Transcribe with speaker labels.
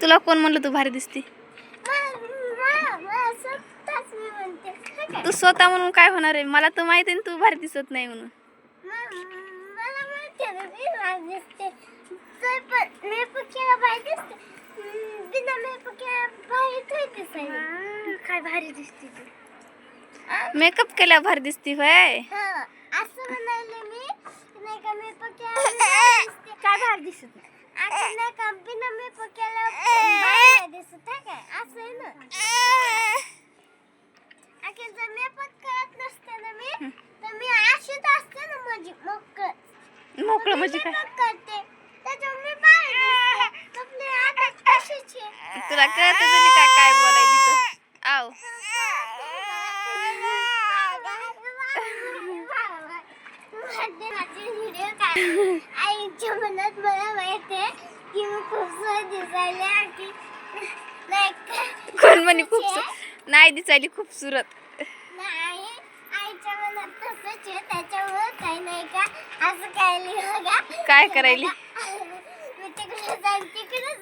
Speaker 1: तुला कोण म्हणलं तू भारी दिसती?
Speaker 2: हाय?
Speaker 1: तू स्वतः म्हणून काय होणार आहे? मला तर माहिती तू भारी दिसत नाही म्हणून.
Speaker 2: मेकअप केला भारी दिसते. हम्म, बिना मेकअप केला भारी थोडी दिसायला काय भारी दिसते तू
Speaker 1: मेकअप केल्या भारी दिसती होय
Speaker 2: हा, असं म्हणाले मी नाही का मेकअप केला मी भारी दिसते. काय भारी दिसत नाही असं नाही का बिना मेकअप केला भारी नाही दिसत आहे काय असं आहे ना अखेर जर मेकअप करत नसते ना मी तर मी अशीच असते ना माझी मोकळ
Speaker 1: मोकळं म्हणजे काय
Speaker 2: करते त्याच्यामुळे मी भारी दिसते आपली आदत अशीच आहे
Speaker 1: तुला कळत नाही काय काय बोलायली तर आव
Speaker 2: आईच्या मनात मला माहितीये की मी खूप सुंदर दिसायला नाही का?
Speaker 1: कोण म्हणे खूप सु- नाही दिसायली खूप सुरत.
Speaker 2: नाही आईच्या मनात तसंच आहे त्याच्यामुळे काही नाही का? असं काय बघा
Speaker 1: काय करायली?
Speaker 2: मी तिकडे जाईन तिकडे